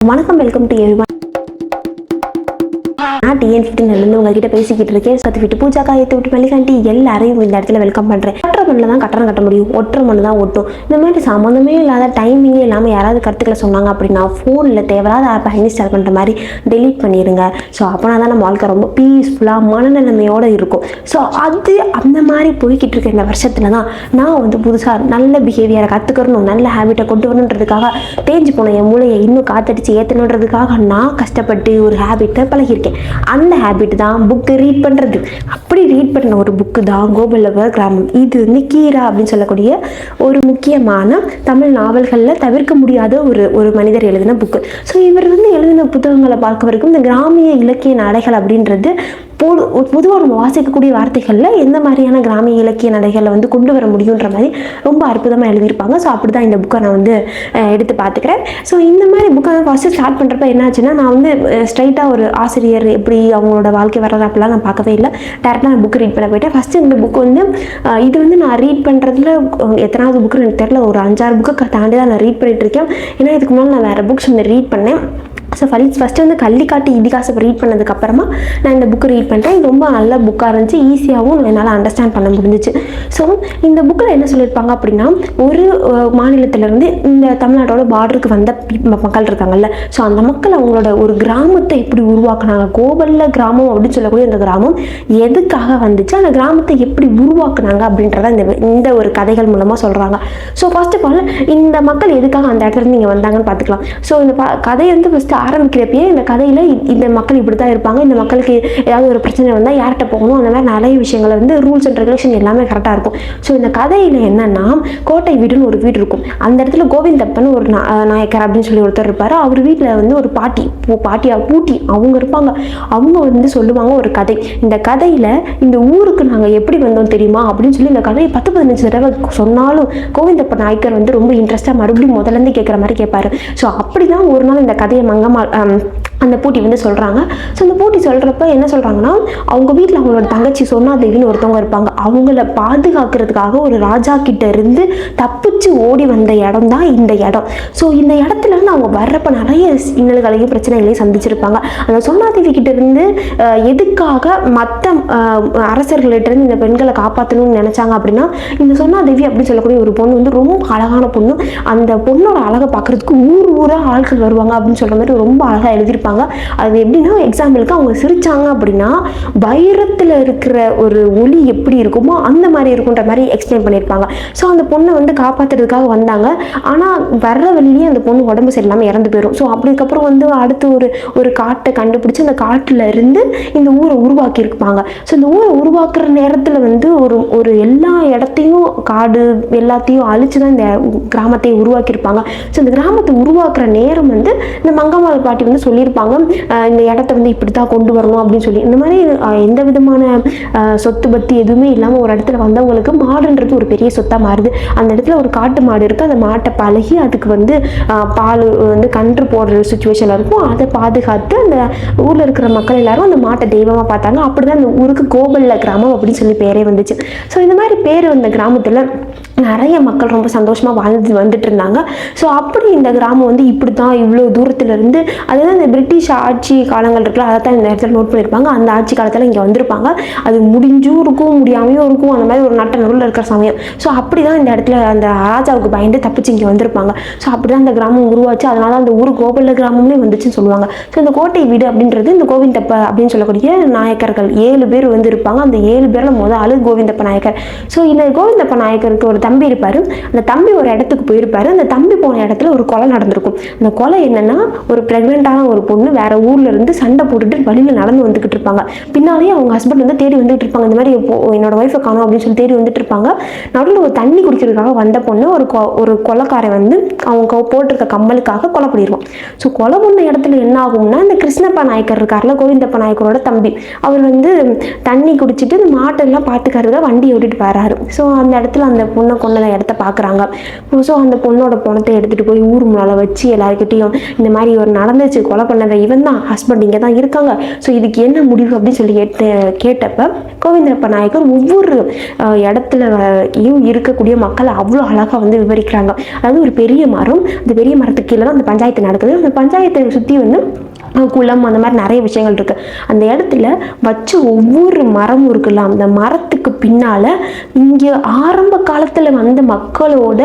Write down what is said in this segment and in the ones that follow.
வணக்கம் welcome to every நான் TN ஃபிஃப்டின்லேருந்து உங்ககிட்ட பேசிக்கிட்டு இருக்கேன். சத்து விட்டு பூஜாக்கா ஏற்று விட்டு மல்லிகாண்டி எல்லாரையும் இந்த இடத்துல வெல்கம் பண்ணுறேன் ஒற்றை மண்ணில் தான் கட்டணம் கட்ட முடியும். ஒற்றை மண்ணு தான் ஒட்டும். இந்த மாதிரி சம்மந்தமே இல்லாத டைமிங்கே இல்லாமல் யாராவது கருத்துக்களை சொன்னாங்க அப்படின்னா ஃபோனில் தேவையில்லாத ஆப்பை இன்ஸ்டால் பண்ணுற மாதிரி டெலீட் பண்ணிடுங்க ஸோ அப்போனா தான் நம்ம வாழ்க்கை ரொம்ப பீஸ்ஃபுல்லாக மனநிலைமையோடு இருக்கும். ஸோ அது அந்த மாதிரி போய்கிட்டு இருக்க இந்த வருஷத்தில் தான் நான் வந்து புதுசாக நல்ல பிஹேவியரை கற்றுக்கணும் நல்ல ஹேபிட்டை கொண்டு வரணுன்றதுக்காக தேஞ்சு போன என் மூளையை இன்னும் காத்தடிச்சு ஏற்றணுன்றதுக்காக நான் கஷ்டப்பட்டு ஒரு ஹேபிட்டை பழகியிருக்கேன். அந்த ஹேபிட் தான் புக்கு ரீட் பண்ணுறது அப்படி ரீட் பண்ண ஒரு புக்கு தான் கோபல்லவர் கிராமம். இது வந்து கீரா அப்படின்னு சொல்லக்கூடிய ஒரு முக்கியமான தமிழ் நாவல்களில் தவிர்க்க முடியாத ஒரு ஒரு மனிதர் எழுதின புக்கு ஸோ இவர் வந்து எழுதின புத்தகங்களை பார்க்க வரைக்கும் இந்த கிராமிய இலக்கிய நடைகள் அப்படின்றது பொது பொதுவாக நம்ம வாசிக்கக்கூடிய வார்த்தைகளில் எந்த மாதிரியான கிராமிய இலக்கிய நடைகளை வந்து கொண்டு வர முடியுன்ற மாதிரி ரொம்ப அற்புதமாக எழுதியிருப்பாங்க. ஸோ அப்படி தான் இந்த புக்கை நான் வந்து எடுத்து பார்த்துக்கிறேன். ஸோ இந்த மாதிரி புக்கை ஃபஸ்ட்டு ஸ்டார்ட் பண்ணுறப்ப என்னாச்சுன்னா நான் வந்து ஸ்ட்ரைட்டாக ஒரு ஆசிரியர் எப்படி அவங்களோட வாழ்க்கை வர்றது அப்படிலாம் நான் பார்க்கவே இல்லை. டேரெக்டாக நான் புக் ரீட் பண்ண போயிட்டேன். ஃபஸ்ட்டு இந்த புக் வந்து இது வந்து நான் ரீட் பண்ணுறதுல எத்தனாவது புக்கு எனக்கு தெரில ஒரு அஞ்சாறு புக்கை தாண்டி தான் நான் ரீட் பண்ணிட்டு இருக்கேன். ஏன்னா இதுக்கு முன்னாடி நான் வேறு புக்ஸ் வந்து ரீட் பண்ணேன். ஸோ ஃபலீஸ் ஃபஸ்ட்டு வந்து கள்ளிக்காட்டு இதிகாசம் ரீட் பண்ணதுக்கப்புறமா நான் இந்த புக்கு ரீட் பண்ணுறேன் இது ரொம்ப நல்ல புக்காக இருந்துச்சு. ஈஸியாகவும் என்னால் அண்டர்ஸ்டாண்ட் பண்ண முடிஞ்சிச்சு. ஸோ இந்த புக்கில் என்ன சொல்லியிருப்பாங்க அப்படின்னா ஒரு மாநிலத்திலேருந்து இந்த தமிழ்நாட்டோட பார்டருக்கு வந்த மக்கள் இருக்காங்கல்ல. ஸோ அந்த மக்கள் அவங்களோட ஒரு கிராமத்தை எப்படி உருவாக்குனாங்க. கோவல்ல கிராமம் அப்படின்னு சொல்லக்கூடிய இந்த கிராமம் எதுக்காக வந்துச்சு? அந்த கிராமத்தை எப்படி உருவாக்குனாங்க அப்படின்றத இந்த இந்த ஒரு கதைகள் மூலமாக சொல்கிறாங்க ஸோ ஃபர்ஸ்ட் ஆஃப் ஆல் இந்த மக்கள் எதுக்காக அந்த இடத்துல இருந்து இங்கே வந்தாங்கன்னு பார்த்துக்கலாம். ஸோ இந்த கதை கதையை வந்து ஃபஸ்ட்டு ஆரம்பிக்கிறப்பயே இந்த கதையில் இந்த மக்கள் இப்படி தான் இருப்பாங்க. இந்த மக்களுக்கு ஏதாவது ஒரு பிரச்சனை வந்தால் யார்கிட்ட போகணும்? அந்த மாதிரி நிறைய விஷயங்கள் வந்து ரூல்ஸ் அண்ட் ரெகுலேஷன் எல்லாமே கரெக்டாக இருக்கும். ஸோ இந்த கதையில் என்னென்னா கோட்டை வீடுன்னு ஒரு வீடு இருக்கும். அந்த இடத்துல கோவிந்தப்பன் ஒரு நா- நாயக்கர் அப்படின்னு சொல்லி ஒருத்தர் இருப்பார். அவர் வீட்டில் வந்து ஒரு பாட்டி பூ- பாட்டியா பூட்டி அவங்க இருப்பாங்க. அவங்க வந்து சொல்லுவாங்க ஒரு கதை. இந்த கதையில் இந்த ஊருக்கு நாங்கள் எப்படி வந்தோம் தெரியுமா? அப்படின்னு சொல்லி இந்த கதையை பத்து பதினஞ்சு தடவை சொன்னாலும் கோவிந்தப்ப நாயக்கர் வந்து ரொம்ப இன்ட்ரெஸ்ட்டாக மறுபடியும் முதல்ல இருந்து கேட்குற மாதிரி கேட்பாரு ஸோ அப்படி தான் ஒரு நாள் இந்த கதையை மங்க ஆம், அந்த பூட்டி வந்து சொல்கிறாங்க ஸோ அந்த பூட்டி சொல்கிறப்ப என்ன சொல்கிறாங்கன்னா அவங்க வீட்டில் அவங்களோட தங்கச்சி சொன்னாதேவின்னு ஒருத்தவங்க இருப்பாங்க. அவங்கள பாதுகாக்கிறதுக்காக ஒரு ராஜா கிட்ட இருந்து தப்பிச்சு ஓடி வந்த இடம் தான் இந்த இடம். ஸோ இந்த இடத்துலருந்து அவங்க வர்றப்ப நிறைய இன்னல்களையும் பிரச்சனைகளையும் சந்திச்சிருப்பாங்க. அந்த சொன்னாதேவி கிட்ட இருந்து எதுக்காக மற்ற அரசர்கள்ட்ட இருந்து இந்த பெண்களை காப்பாற்றணும்னு நினச்சாங்க அப்படின்னா இந்த சொன்னாதேவி அப்படின்னு சொல்லக்கூடிய ஒரு பொண்ணு வந்து ரொம்ப அழகான பொண்ணு. அந்த பொண்ணோட அழகை பார்க்கறதுக்கு ஊர் ஊராக ஆட்கள் வருவாங்க அப்படின்னு சொல்கிற மாதிரி ரொம்ப அழகாக எழுதியிருப்பாங்க. அது எப்படின்னா எக்ஸாம்பிளுக்கு அவங்க சிரிச்சாங்க அப்படின்னா வைரத்தில் இருக்கிற ஒரு ஒளி எப்படி இருக்குமோ அந்த மாதிரி இருக்குன்ற மாதிரி எக்ஸ்பிளைன் பண்ணியிருப்பாங்க. ஸோ அந்த பொண்ணை வந்து காப்பாற்றுறதுக்காக வந்தாங்க. ஆனால் வர்ற வழியே அந்த பொண்ணு உடம்பு சரியில்லாமல் இறந்து போயிடும் ஸோ அப்படிக்கப்புறம் வந்து அடுத்து ஒரு ஒரு காட்டை கண்டுபிடிச்சி அந்த காட்டில் இருந்து இந்த ஊரை உருவாக்கியிருப்பாங்க. ஸோ இந்த ஊரை உருவாக்குற நேரத்தில் வந்து ஒரு ஒரு எல்லா இடத்தையும் காடு எல்லாத்தையும் அழிச்சு தான் இந்த கிராமத்தை உருவாக்கியிருப்பாங்க. ஸோ இந்த கிராமத்தை உருவாக்குற நேரம் வந்து இந்த மங்கம்மாள் பாட்டி வந்து சொல்லியிருப்பாங்க இந்த இடத்த வந்து இப்படி தான் கொண்டு வரணும் அப்படின்னு சொல்லி. இந்த மாதிரி எந்த விதமான சொத்து பத்தி எதுவுமே இல்லாமல் ஒரு இடத்துல வந்தவங்களுக்கு மாடுன்றது ஒரு பெரிய சொத்தாக மாறுது. அந்த இடத்துல ஒரு காட்டு மாடு இருக்குது அந்த மாட்டை பழகி அதுக்கு வந்து பால் வந்து கன்று போடுற சுச்சுவேஷனில் இருக்கும். அதை பாதுகாத்து அந்த ஊரில் இருக்கிற மக்கள் எல்லாரும் அந்த மாட்டை தெய்வமாக பார்த்தாங்க. அப்படி தான் அந்த ஊருக்கு கோபல்ல கிராமம் அப்படின்னு சொல்லி பேரே வந்துச்சு. ஸோ இந்த மாதிரி பேர் வந்த கிராமத்தில் நிறைய மக்கள் ரொம்ப சந்தோஷமாக வாழ்ந்து வந்துட்டு இருந்தாங்க. ஸோ அப்படி இந்த கிராமம் வந்து இப்படி தான் இவ்வளோ தூரத்துலேருந்து வந்து அதுதான் இந்த பிரிட்டிஷ் ஆட்சி காலங்கள் இருக்குல்ல அதை தான் இந்த இடத்துல நோட் பண்ணியிருப்பாங்க அந்த ஆட்சி காலத்தில் இங்கே வந்திருப்பாங்க. அது முடிஞ்சும் இருக்கும் முடியாமையும் இருக்கும். அந்த மாதிரி ஒரு நட்ட நடுவில் இருக்கிற சமயம். ஸோ அப்படி தான் இந்த இடத்துல அந்த ராஜாவுக்கு பயந்து தப்பிச்சு இங்கே வந்திருப்பாங்க. ஸோ அப்படி தான் அந்த கிராமம் உருவாச்சு. அதனால அந்த ஊர் கோபல்ல கிராமம்னே வந்துச்சுன்னு சொல்லுவாங்க. ஸோ இந்த கோட்டை வீடு அப்படின்றது இந்த கோவிந்தப்ப அப்படின்னு சொல்லக்கூடிய நாயக்கர்கள் ஏழு பேர் வந்து இருப்பாங்க அந்த ஏழு பேரில் முதல் ஆளு கோவிந்தப்ப நாயக்கர். ஸோ இந்த கோவிந்தப்ப நாயக்கருக்கு ஒரு தம்பி இருப்பார். அந்த தம்பி ஒரு இடத்துக்கு போயிருப்பாரு. அந்த தம்பி போன இடத்துல ஒரு கொலை நடந்திருக்கும். அந்த கொலை என்னன்னா ஒரு ப்ரெக்னெண்ட்டான ஒரு பொண்ணு வேற ஊர்ல இருந்து சண்டை போட்டுட்டு வழியில் நடந்து வந்துகிட்டு இருப்பாங்க. பின்னாலேயே அவங்க ஹஸ்பண்ட் வந்து தேடி வந்துட்டு இருப்பாங்க. இந்த மாதிரி என்னோட ஒய்ஃபை காணும் அப்படின்னு சொல்லி தேடி வந்துட்டு இருப்பாங்க. நடுவில் ஒரு தண்ணி குடிக்கிறதுக்காக வந்த பொண்ணு ஒரு கொ- ஒரு கொலைக்காரன் வந்து அவங்க போட்டிருக்க கம்மலுக்காக கொலை பண்ணிடுவான் ஸோ கொலை பண்ண இடத்துல என்ன ஆகும்னா இந்த கிருஷ்ணப்ப நாயக்கர் இருக்கார்ல கோவிந்தப்ப நாயக்கரோட தம்பி. அவர் வந்து தண்ணி குடிச்சிட்டு இந்த மாட்டெல்லாம் பார்த்துக்கறதுக்காக வண்டி ஓட்டிட்டு வராரு. ஸோ அந்த இடத்துல அந்த பொண்ணை கொண்ட இடத்த பார்க்குறாங்க ஸோ அந்த பொண்ணோட பணத்தை எடுத்துகிட்டு போய் ஊர் முன்னால் வச்சு எல்லாருக்கிட்டையும் இந்த மாதிரி ஒரு நடந்துச்சு கொலை பண்ணதை இவன் தான் ஹஸ்பண்ட் இங்கே தான் இருக்காங்க. ஸோ இதுக்கு என்ன முடிவு அப்படின்னு சொல்லி கேட்ட கேட்டப்ப கோவிந்தப்ப நாயக்கர் ஒவ்வொரு இடத்துலையும் இருக்கக்கூடிய மக்களை அவ்வளோ அழகாக வந்து விவரிக்கிறாங்க. அதாவது ஒரு பெரிய மரம் அந்த பெரிய மரத்துக்கு கீழே தான் அந்த பஞ்சாயத்து நடக்குது. அந்த பஞ்சாயத்தை சுற்றி வந்து குளம் அந்த மாதிரி நிறைய விஷயங்கள் இருக்குது அந்த இடத்துல வச்ச ஒவ்வொரு மரமும் இருக்குல்ல அந்த மரத்துக்கு பின்னால் இங்கே ஆரம்ப காலத்தில் வந்த மக்களோட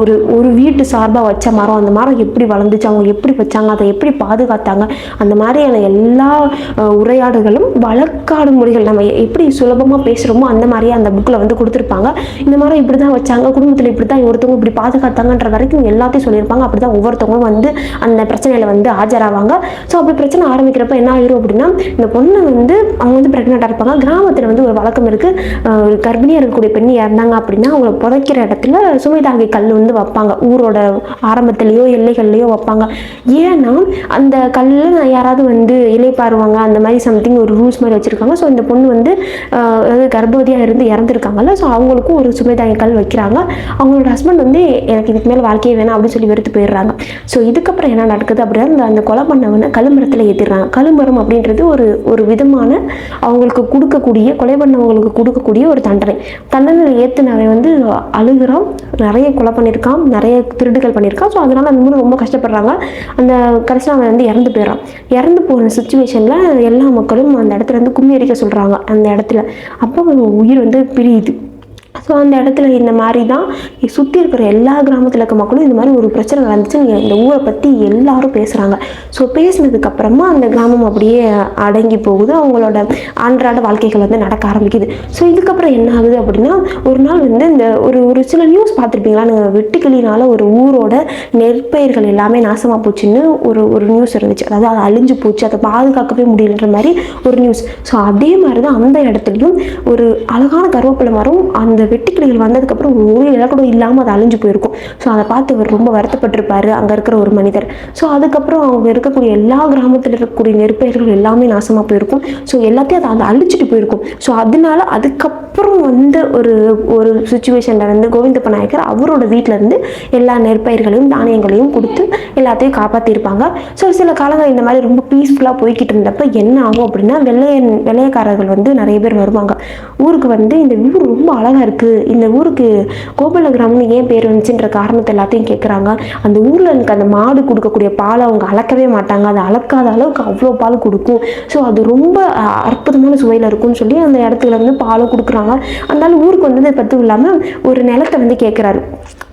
ஒரு ஒரு வீட்டு சார்பாக வச்ச மரம் அந்த மரம் எப்படி வளர்ந்துச்சு அவங்க எப்படி வச்சாங்க அதை எப்படி பாதுகாத்தாங்க அந்த மாதிரியான எல்லா உரையாடுகளும் உரையாடல்களும் வழக்காடு மொழிகள். நம்ம எப்படி சுலபமாக பேசுகிறோமோ அந்த மாதிரியே அந்த புக்கில் வந்து கொடுத்துருப்பாங்க. இந்த மரம் இப்படி தான் வச்சாங்க குடும்பத்தில் இப்படி தான் ஒருத்தவங்க இப்படி பாதுகாத்தாங்கன்ற வரைக்கும் எல்லாத்தையும் சொல்லியிருப்பாங்க. அப்படி தான் ஒவ்வொருத்தவங்களும் வந்து அந்த பிரச்சனையில் வந்து ஆஜராவாங்க. ஸோ அப்படி பிரச்சனை ஆரம்பிக்கிறப்ப என்ன ஆயிரும் அப்படின்னா இந்த பொண்ணை வந்து அவங்க வந்து ப்ரெக்னெண்ட்டாக இருப்பாங்க. கிராமத்தில் வந்து ஒரு வழக்கம் இருக்குது ஒரு கர்ப்பிணியாக இருக்கக்கூடிய பெண் இறந்தாங்க அப்படின்னா அவங்கள புதைக்கிற இடத்துல சுமைதாகை கல் வந்து வைப்பாங்க. ஊரோட ஆரம்பத்துலேயோ எல்லைகள்லையோ வைப்பாங்க. ஏன்னா அந்த கல்லில் யாராவது வந்து இலை பாருவாங்க அந்த மாதிரி சம்திங் ஒரு ரூல்ஸ் மாதிரி வச்சுருக்காங்க. ஸோ இந்த பொண்ணு வந்து அதாவது கர்ப்பவதியாக இருந்து இறந்துருக்காங்கல்ல. ஸோ அவங்களுக்கும் ஒரு சுமைதாகை கல் வைக்கிறாங்க. அவங்களோட ஹஸ்பண்ட் வந்து எனக்கு இதுக்கு மேலே வாழ்க்கையே வேணாம் அப்படின்னு சொல்லி வெறுத்து போயிடுறாங்க. ஸோ இதுக்கப்புறம் என்ன நடக்குது அப்படின்னா அந்த அந்த கொலை பண்ணவன கழுமரத்தில் ஏற்றிடுறாங்க கழுமரம் அப்படின்றது ஒரு ஒரு விதமான அவங்களுக்கு கொடுக்கக்கூடிய கொலை பண்ணவங்களுக்கு கொடுக்கக்கூடிய ஒரு தண்டனை. தண்டனையில் ஏற்றினவன் வந்து அழுகுறான். நிறைய கொலை பண்ணியிருக்கான். நிறைய திருடுகள் பண்ணியிருக்கான். ஸோ அதனால் அந்த மாதிரி ரொம்ப கஷ்டப்படுறாங்க. அந்த கடைசியில் அவன் வந்து இறந்து போயிடறான். இறந்து போன சுச்சுவேஷனில் எல்லா மக்களும் அந்த இடத்துல இருந்து கும்மி அடிக்க சொல்கிறாங்க அந்த இடத்துல. அப்போ உயிர் வந்து பிரியுது. ஸோ அந்த இடத்துல இந்த மாதிரி தான் சுற்றி இருக்கிற எல்லா கிராமத்தில் இருக்க மக்களும் இந்த மாதிரி ஒரு பிரச்சனை நடந்துச்சு. இந்த ஊரை பற்றி எல்லாரும் பேசுகிறாங்க ஸோ பேசினதுக்கப்புறமா அந்த கிராமம் அப்படியே அடங்கி போகுது. அவங்களோட அன்றாட வாழ்க்கைகள் வந்து நடக்க ஆரம்பிக்குது. ஸோ இதுக்கப்புறம் என்ன ஆகுது அப்படின்னா ஒரு நாள் வந்து இந்த ஒரு ஒரு சில நியூஸ் பார்த்துருப்பீங்களா? நீங்கள் வெட்டுக்கிளினால ஒரு ஊரோட நெற்பயிர்கள் எல்லாமே நாசமாக போச்சுன்னு ஒரு ஒரு நியூஸ் இருந்துச்சு. அதாவது அது அழிஞ்சு போச்சு. அதை பாதுகாக்கவே முடியலன்ற மாதிரி ஒரு நியூஸ் ஸோ அதே மாதிரி தான் அந்த இடத்துலையும் ஒரு அழகான கருவேப்பிலை மரம் அந்த வெட்டுக்கிளிகள் வந்ததுக்கப்புறம் ஒரு இலை கூட இல்லாமல் அது அழிஞ்சு போயிருக்கும். ஸோ அதை பார்த்து அவர் ரொம்ப வருத்தப்பட்டிருப்பாரு. அங்கே இருக்கிற ஒரு மனிதர். ஸோ அதுக்கப்புறம் அவங்க இருக்கக்கூடிய எல்லா கிராமத்தில் இருக்கக்கூடிய நெற்பயிர்கள் எல்லாமே நாசமாக போயிருக்கும். ஸோ எல்லாத்தையும் அதை அதை அழிச்சிட்டு போயிருக்கும். ஸோ அதனால அதுக்கப்புறம் வந்த ஒரு ஒரு சுச்சுவேஷனில் வந்து கோவிந்தப்ப நாயக்கர் அவரோட வீட்டில் இருந்து எல்லா நெற்பயிர்களையும் தானியங்களையும் கொடுத்து எல்லாத்தையும் காப்பாற்றிருப்பாங்க ஸோ சில காலங்கள் இந்த மாதிரி ரொம்ப பீஸ்ஃபுல்லாக போய்கிட்டு இருந்தப்ப என்ன ஆகும் அப்படின்னா வெள்ளையன் வெள்ளையக்காரர்கள் வந்து நிறைய பேர் வருவாங்க. ஊருக்கு வந்து இந்த ஊர் ரொம்ப அழகாக இருக்குது இந்த ஊருக்கு கோபல கிராமம்னு ஏன் பேர் வந்துச்சுன்ற காரணத்தை எல்லாத்தையும் கேட்குறாங்க அந்த ஊரில் எனக்கு அந்த மாடு கொடுக்கக்கூடிய பாலை அவங்க அளக்கவே மாட்டாங்க. அதை அளக்காத அளவுக்கு அவ்வளோ பால் கொடுக்கும். ஸோ அது ரொம்ப அற்புதமான சுவையில் இருக்கும்னு சொல்லி அந்த இடத்துல வந்து பாலும் கொடுக்குறாங்க. அதனால ஊருக்கு வந்தது பற்றும் இல்லாமல் ஒரு நிலத்தை வந்து கேட்குறாரு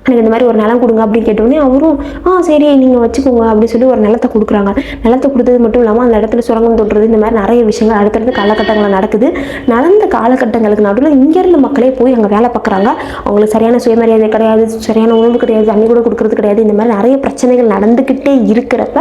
எனக்கு இந்த மாதிரி ஒரு நிலம் கொடுங்க அப்படின்னு கேட்டோடனே அவரும் ஆ சரி நீங்கள் வச்சுக்கோங்க அப்படின்னு சொல்லி ஒரு நிலத்தை கொடுக்குறாங்க. நிலத்தை கொடுத்தது மட்டும் இல்லாமல் அந்த இடத்துல சுரங்கம் தொட்டுறது இந்த மாதிரி நிறைய விஷயங்கள் அடுத்தடுத்த காலகட்டங்களில் நடக்குது. நடந்த காலகட்டங்களுக்கு நடுவில் இங்கேருந்து மக்களே போய் அங்கே வேலை பார்க்குறாங்க. அவங்களுக்கு சரியான சுயமரியாதை கிடையாது சரியான உணவு கிடையாது தண்ணி கூட கொடுக்கறது கிடையாது. இந்த மாதிரி நிறைய பிரச்சனைகள் நடந்துக்கிட்டே இருக்கிறப்ப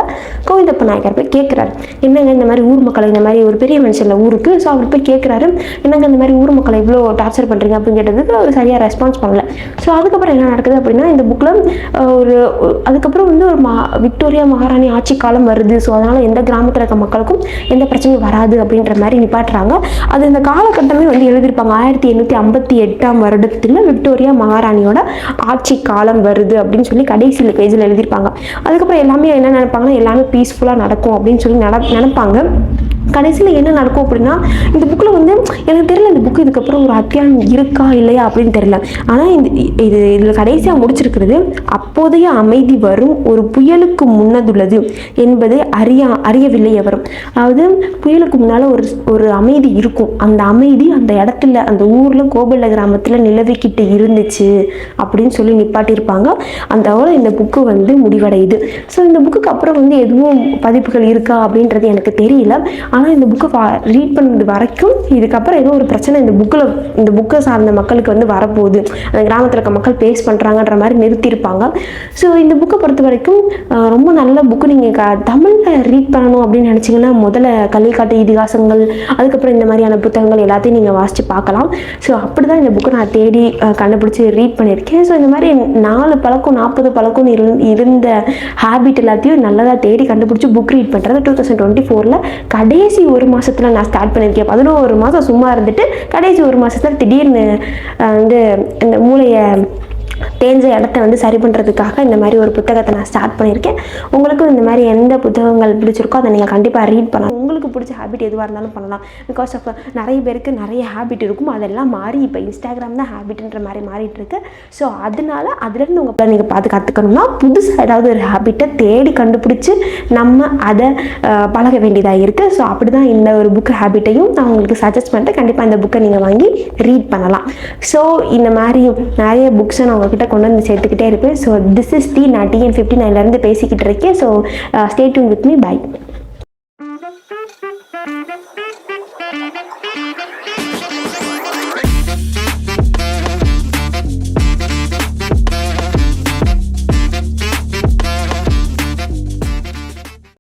கோவிந்தப்ப நாயக்கர் போய் கேட்குறாரு. என்னங்க இந்த மாதிரி ஊர் மக்களை இந்த மாதிரி ஒரு பெரிய மனுஷன் ஊருக்கு? ஸோ அவர் போய் கேட்குறாரு. என்னங்க இந்த மாதிரி ஊர் மக்களை இவ்வளோ டார்ச்சர் பண்ணுறீங்க அப்படின்னு கேட்டதுக்கு அவர் சரியாக ரெஸ்பான்ஸ் பண்ணல. ஸோ அதுக்கப்புறம் என்ன நடக்குது அப்படின்னு இந்த புக்கில் ஒரு ஒரு- அதுக்கப்புறம் வந்து ஒரு மா விக்டோரியா மகாராணி ஆட்சி காலம் வருது. ஸோ அதனால் எந்த கிராமத்தில் இருக்க மக்களுக்கும் எந்த பிரச்சனையும் வராது அப்படின்ற மாதிரி நிப்பாட்டுறாங்க. அது இந்த காலகட்டமே வந்து எழுதியிருப்பாங்க. ஆயிரத்தி எண்ணூற்றி ஐம்பத்தி எட்டாம் வருடத்தில் விக்டோரியா மகாராணியோட ஆட்சி காலம் வருது அப்படின்னு சொல்லி கடைசியில் பேஜில் எழுதியிருப்பாங்க. அதுக்கப்புறம் எல்லாமே என்ன நினைப்பாங்கன்னா எல்லாமே பீஸ்ஃபுல்லாக நடக்கும் அப்படின்னு சொல்லி நட நினைப்பாங்க. கடைசியில் என்ன நடக்கும் அப்படின்னா இந்த புக்கில் வந்து எனக்கு தெரியல இந்த புக்கு இதுக்கப்புறம் ஒரு அத்தியாயம் இருக்கா இல்லையா அப்படின்னு தெரியல. ஆனால் இந்த இது இதில் கடைசியாக முடிச்சிருக்கிறது அப்போதைய அமைதி வரும் ஒரு புயலுக்கு முன்னதுள்ளது என்பது அறியா அறியவில்லை எவரும் அதாவது புயலுக்கு முன்னால் ஒரு ஒரு அமைதி இருக்கும். அந்த அமைதி அந்த இடத்துல அந்த ஊரில் கோபல்ல கிராமத்தில் நிலவிக்கிட்டு இருந்துச்சு அப்படின்னு சொல்லி நிப்பாட்டியிருப்பாங்க. அந்த இந்த புக்கு வந்து முடிவடையுது. ஸோ இந்த புக்குக்கு அப்புறம் வந்து எதுவும் பதிப்புகள் இருக்கா அப்படின்றது எனக்கு தெரியல. ஆனால் இந்த புக்கை ரீட் பண்ணது வரைக்கும் இதுக்கப்புறம் ஏதோ ஒரு பிரச்சனை இந்த புக்கில் இந்த புக்கை சார்ந்த மக்களுக்கு வந்து வரப்போகுது. அந்த கிராமத்தில் இருக்க மக்கள் பேஸ் பண்ணுறாங்கன்ற மாதிரி நிறுத்தியிருப்பாங்க. ஸோ இந்த புக்கை பொறுத்த வரைக்கும் ரொம்ப நல்ல புக்கு நீங்கள் க தமிழில் ரீட் பண்ணணும் அப்படின்னு நினச்சிங்கன்னா முதல்ல கள்ளிக்காட்டு இதிகாசங்கள் அதுக்கப்புறம் இந்த மாதிரியான புத்தகங்கள் எல்லாத்தையும் நீங்கள் வாசித்து பார்க்கலாம். ஸோ அப்படி தான் இந்த புக்கை நான் தேடி கண்டுபிடிச்சி ரீட் பண்ணியிருக்கேன். ஸோ இந்த மாதிரி நாலு பழக்கம் நாற்பது பழக்கம் இருந்த ஹேபிட் எல்லாத்தையும் நல்லதாக தேடி கண்டுபிடிச்சி புக் ரீட் பண்ணுறது டூ தௌசண்ட் டுவெண்ட்டி ஃபோரில் கடைசி ஒரு மாதத்தில் நான் ஸ்டார்ட் பண்ணியிருக்கேன் பதினோரு மாதம் சும்மா இருந்துட்டு கடைசி ஒரு மாதத்தில் திடீர்னு வந்து இந்த மூளையை தேஞ்ச இடத்த வந்து சரி பண்ணுறதுக்காக இந்த மாதிரி ஒரு புத்தகத்தை நான் ஸ்டார்ட் பண்ணியிருக்கேன். உங்களுக்கும் இந்த மாதிரி எந்த புத்தகங்கள் பிடிச்சிருக்கோ அதை நீங்கள் கண்டிப்பாக ரீட் பண்ணலாம். உங்களுக்கு பிடிச்ச ஹேபிட் எதுவாக இருந்தாலும் பண்ணலாம். பிகாஸ் ஆஃப் நிறைய பேருக்கு நிறைய ஹேபிட் இருக்கும். அதெல்லாம் மாறி இப்போ இன்ஸ்டாகிராம் தான் ஹேபிட்ன்ற மாதிரி மாறிட்டு இருக்கு. ஸோ அதனால அதுலேருந்து உங்கள் நீங்கள் பார்த்து கற்றுக்கணும்னா புதுசாக ஏதாவது ஒரு ஹேபிட்டை தேடி கண்டுபிடிச்சி நம்ம அதை பழக வேண்டியதாக இருக்குது ஸோ அப்படி தான் இந்த ஒரு புக் ஹேபிட்டையும் நான் உங்களுக்கு சஜஸ்ட் பண்ணிட்டு கண்டிப்பாக இந்த புக்கை நீங்கள் வாங்கி ரீட் பண்ணலாம். ஸோ இந்த மாதிரி நிறைய புக்ஸை நான் உங்ககிட்ட கொண்டு வந்து சேர்த்துக்கிட்டே இருப்பேன் ஸோ திஸ் இஸ் தி நான் டிஎன் ஃபிஃப்டி நைன்லேருந்து பேசிக்கிட்டு இருக்கேன். So stay tune with me bye